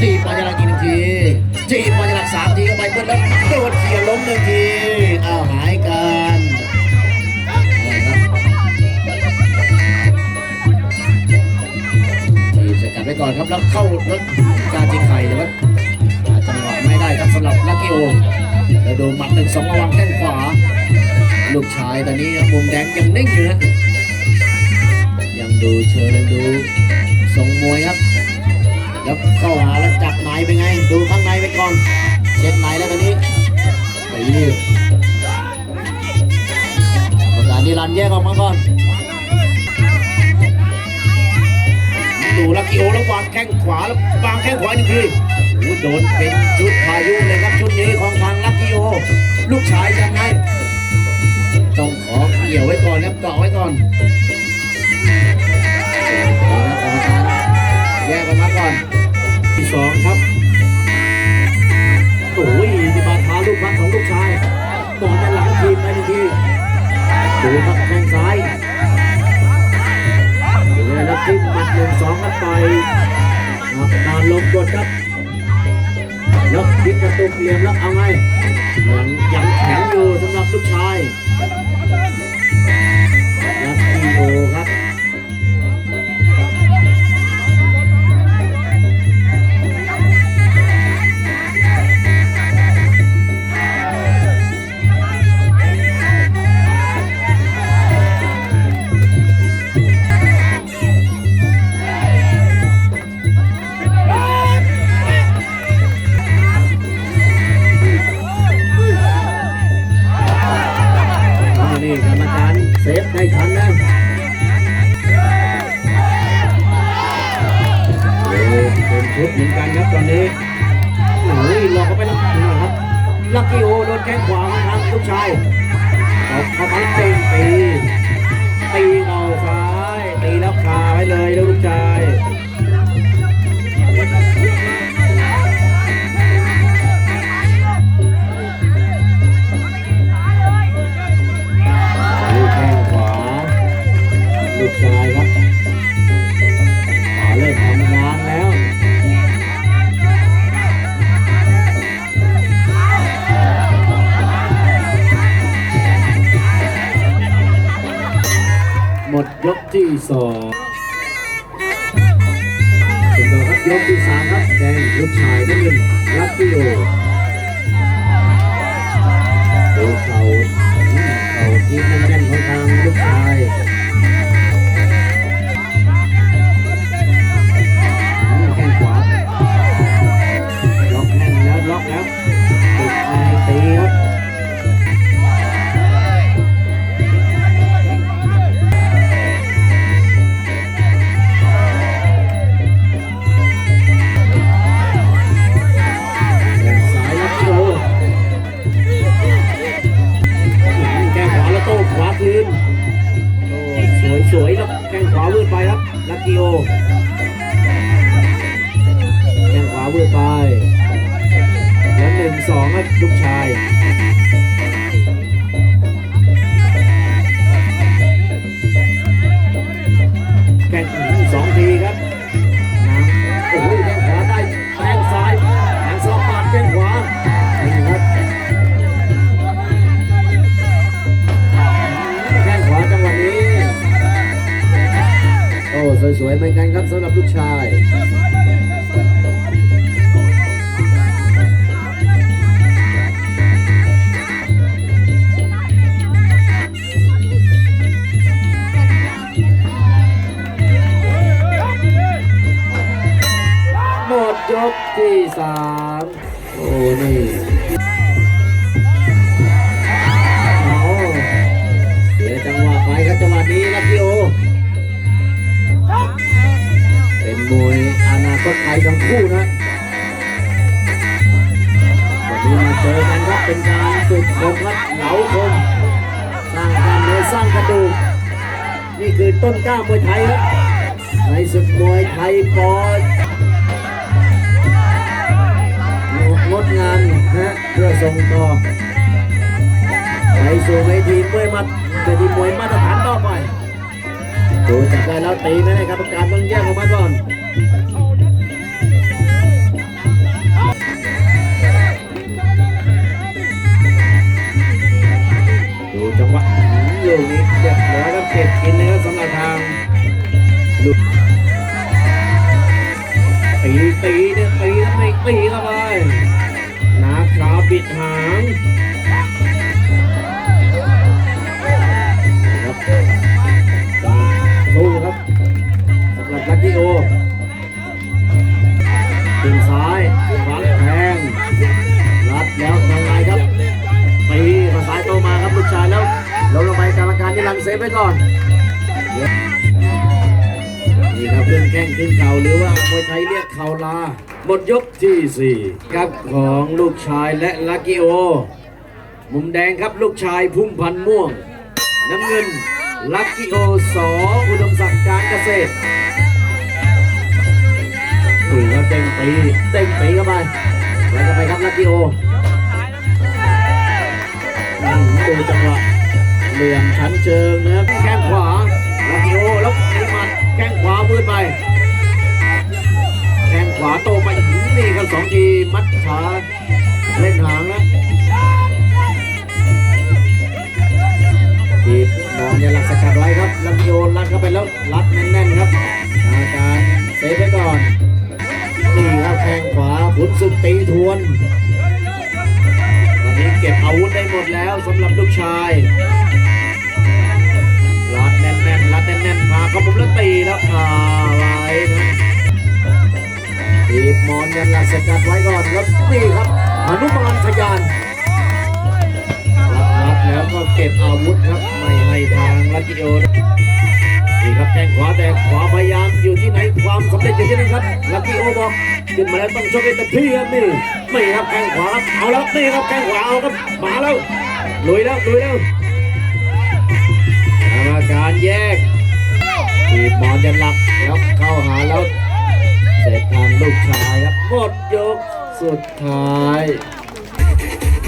จีบมาจะรักอีกหนึ่งทีจีบมาจะรักสามทีเข้าไปเพื่อนแล้วโดดเขี่ยล้มหนึ่งทีอ้าวหายกันอะไรครับทีสกัดไว้ก่อนครับแล้วเข้ารถกาจิไข่แต่ว่าหาจังหวะไม่ได้ครับสำหรับลักกี้โอแล้วโดนหมัดหนึ่งสองระวังแข้งขวา ลูกชายตอนนี้มุมแดงยังนิ่งอยู่นะยังดูเชิงยังดู ก่อนเช็ดในแล้วตอนนี้ตีประกาศนิรันดร์แยกออกมาก่อน ดูลักกี้โอแล้ววางแข้งขวาแล้ววางแข้งขวาหนึ่งทีโอ้โหโดนเป็นชุดพายุเลยครับชุดนี้ของทางลักกี้โอ ลูกชายยังไงต้องขอเกี่ยวไว้ก่อนครับเกาะไว้ก่อนเอาละกรรมารแยกกันมาก่อนที่สองครับ กชายตอนด้านหลังทีมไปหนึ่งทีดูครับแข้งซ้ายดูแล้วทิ้งหมัดหนึ่งสองครับไปอยครับนอนลงกดครับแล้วพลิกกระตุกเหลี่ยมแล้วเอาไงยังยังแข็งอยู่สำหรับลูกชาย ลักกี้โอโดนแข้งขวาของทางลูกชายตบเข้าไปเต็มตีตีเอาซ้าย ตีแล้วคาไว้เลยแล้วลูกชาย ที่สองส่วนต่อครับยกที่สามครับแดงลูกชายน้ำเงินลักกี้โอดูเขาเขาที่แน่น ไปครับลักกี้โอแข้งขวาเวืดไปแล้วหนึ่งสองครับลูกชาย สวยๆเหมือนกันครับสำหรับลูกชายหมดยกที่สามโอ้นี่ นาคตไทยทั้งคู่นะวันนี้มาเจอกันครับเป็นการฝึกคมครับเหลาคมสร้างกล้ามเนื้อสร้างกระดูกนี่คือต้นกล้ามวยไทยครับในศึกมวยไทยปอนงดงามนะเพื่อส่งต่อไปสู่เวทีมวยมัดเวทีมวยมาตรฐานต่อไปดูจากได้แล้วตีไม่ได้ครับประการต้องแยกออกมาก่อน สีเข้าไปนาคาบิดหางครับสู้ครับสำหรับลักกี้โอติงซ้ายฟันแทงรัดแล้วทางไงครับตีมาซ้ายโตมาครับลูกชายแล้วลงลงไปกรรมการที่รังเซฟไว้ก่อน นี่ครับเรื่องแข้งขึ้นเข่าหรือว่ามวยไทยเรียกเข่าลา หมดยกที่ 4 ครับของลูกชายและลักกี้โอ มุมแดงครับลูกชายพุ่มพันม่วง น้ำเงินลักกี้โอสออุดมศักดิ์การเกษตรดูครับเต็งตีเต็งตีเข้าไปแล้วก็ไปครับลักกี้โอดูจังหวะเหลี่ยมชั้นเชิงนะครับแข้งขวาลักกี้โอแล้ว ทีมัดขาเล่นหางแล้วทีบมองย่าหลักสกัดไว้ครับลักกี้โอลัดเข้าไปแล้วรัดแน่นๆครับอาการเซฟไว้ก่อนนี่ครับแข้งขวาขุนศึกตีทวนวันนี้เก็บอาวุธได้หมดแล้วสำหรับลูกชายรัดแน่นๆรัดแน่นๆพาเข้ามุมแล้วตีแล้วคาไว้นะ ตีบมอนยันหลักสกัดไว้ก่อนครับนี่ครับอนุมานทยานรับรับแล้วก็เก็บอาวุธครับไม่ให้ทางลักกิโอนี่ครับแข้งขวาแต่ขวาพยายามอยู่ที่ไหนความสำเร็จอยู่ที่นั่นครับลักกิโอบอกขึ้นมาแล้วต้องชกให้เต็มที่ครับนี่ไม่ครับแข้งขวาครับเอาแล้วนี่ครับแข้งขวาเอาครับมาแล้วลุยแล้วลุยแล้วกรรมการแยกทีมมอนจะหลับแล้วเข้าหาแล้วเร็จ ทางลูกชายครับหมดยกสุดท้าย